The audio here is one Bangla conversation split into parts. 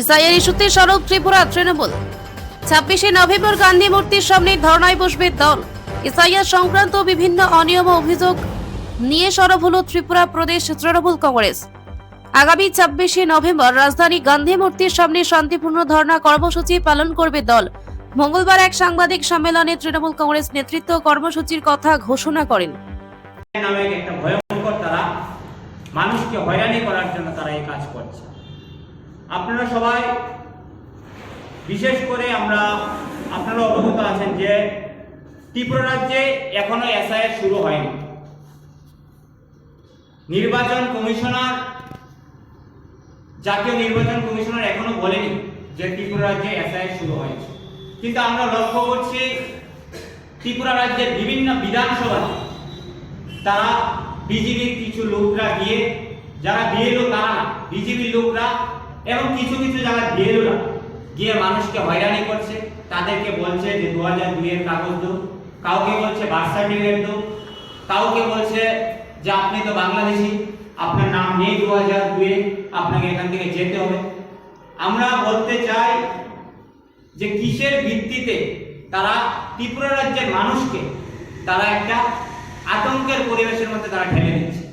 এসআইয়ের ইস্যুতে সরব ত্রিপুরা তৃণমূল। ছাব্বিশে নভেম্বর গান্ধী মূর্তির সামনে ধর্নায় বসবে দল। এসআইআর সংক্রান্ত বিভিন্ন অনিয়ম অভিযোগ নিয়ে সরব হল ত্রিপুরা প্রদেশ তৃণমূল কংগ্রেস। আগামী ছাব্বিশে নভেম্বর রাজধানী গান্ধী মূর্তির সামনে শান্তিপূর্ণ ধর্ণা কর্মসূচি পালন করবে দল। মঙ্গলবার এক সাংবাদিক সম্মেলনে তৃণমূল কংগ্রেস নেতৃত্ব কর্মসূচির কথা ঘোষণা করেন। মানুষকে হয়রানি করার জন্য তারা এই কাজ করছে। আপনারা সবাই, বিশেষ করে আমরা, আপনারা অবগত আছেন যে ত্রিপুরা রাজ্যে এখনও এসআইআর শুরু হয়নি। নির্বাচন কমিশনার, জাতীয় নির্বাচন কমিশনার এখনও বলেনি যে ত্রিপুরা রাজ্যে এসআইআর শুরু হয়েছে। কিন্তু আমরা লক্ষ্য করছি, ত্রিপুরা রাজ্যের বিভিন্ন বিধানসভাতে তারা বিজেপির কিছু লোকরা গিয়ে, যারা বিএলও তারা না, বিজেপির লোকরা এবং কিছু কিছু যারা বিএলওরা গিয়ে মানুষকে হয়রানি করছে, তাদেরকে বলছে যে দু হাজার দুইয়ের কাগজ দো, কাউকে বলছে বার্থ সার্টিফিকেট দো, কাউকে বলছে যে আপনি তো বাংলাদেশি, আপনার নাম নেই দু হাজার দুয়ে আপনাকে এখান থেকে যেতে হবে। আমরা বলতে চাই যে কিসের ভিত্তিতে তারা ত্রিপুরা রাজ্যের মানুষকে তারা একটা আতঙ্কের পরিবেশের মধ্যে তারা ঠেলে দিচ্ছে।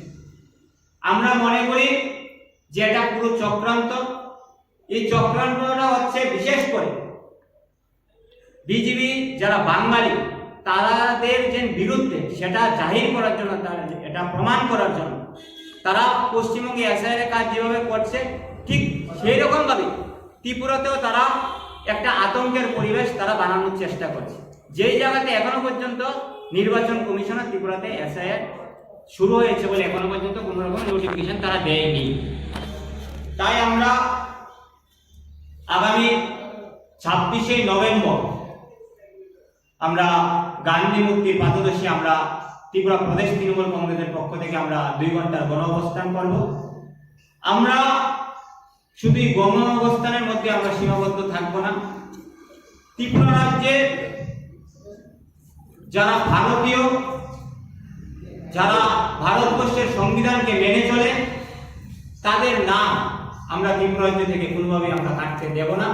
আমরা মনে করি যে এটা পুরো চক্রান্ত। এই চক্রান্তটা হচ্ছে বিশেষ করে। বিজেপি যারা বাঙালি তাদের যে বিরুদ্ধে সেটা জাহির করার জন্য, তারা এটা প্রমাণ করার জন্য, তারা পশ্চিমবঙ্গে এসআইয়ের কাজ যেভাবে করছে, ঠিক সেই রকম ভাবে ত্রিপুরাতেও তারা একটা আতঙ্কের পরিবেশ তারা বানানোর চেষ্টা করছে। যেই জায়গাতে এখনও পর্যন্ত নির্বাচন কমিশনার ত্রিপুরাতে এসআইআর শুরু হয়েছে বলে এখনও পর্যন্ত কোনো রকম নোটিফিকেশন তারা দেয়নি। তাই আমরা আগামী ছাব্বিশে নভেম্বর আমরা গান্ধী মুক্তির পাদদেশে আমরা ত্রিপুরা প্রদেশ তৃণমূল কংগ্রেসের পক্ষ থেকে আমরা দুই ঘণ্টার গণ অবস্থান করব। আমরা শুধু গণ অবস্থানের মধ্যে আমরা সীমাবদ্ধ থাকব না। ত্রিপুরা রাজ্যের যারা ভারতীয়, যারা ভারতবর্ষের সংবিধানকে মেনে চলে, তাদের নাম আমরা রাজ্য থেকে কোনোভাবে আমরা কাটতে দেব না।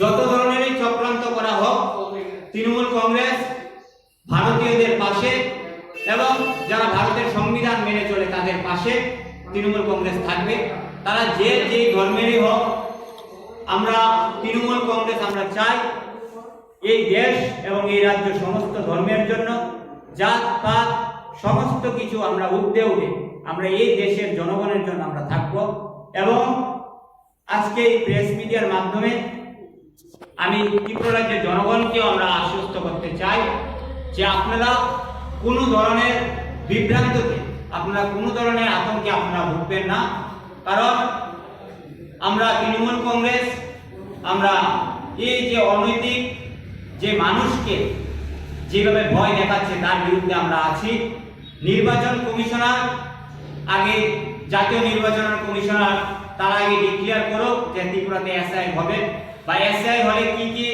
যত ধরনেরই চক্রান্ত করা হোক, তৃণমূল কংগ্রেস ভারতীয়দের পাশে এবং যারা ভারতের সংবিধান মেনে চলে তাদের পাশে তৃণমূল কংগ্রেস থাকবে। তারা যে যেই ধর্মেরই হোক, আমরা তৃণমূল কংগ্রেস আমরা চাই এই দেশ এবং এই রাজ্য সমস্ত ধর্মের জন্য। জাত, পাত, সমস্ত কিছু আমরা উঠে আমরা এই দেশের জনগণের জন্য আমরা থাকব এবং আজকে এই প্রেস মিডিয়ার মাধ্যমে আমি ত্রিপুরা রাজ্যের জনগণকেও আমরা আশ্বস্ত করতে চাই যে আপনারা কোনো ধরনের বিভ্রান্ততে আপনারা কোনো ধরনের আতঙ্কে আপনারা ভুগবেন না। কারণ আমরা তৃণমূল কংগ্রেস, আমরা এই যে অনৈতিক যে মানুষকে যেভাবে ভয় দেখাচ্ছে তার বিরুদ্ধে আমরা আছি। নির্বাচন কমিশনার, আগে জাতীয় নির্বাচন কমিশনার তারা আগে ডিক্লেয়ার করো যে ত্রিপুরাতে এসআই হবে। বা এসআই হলে কি কি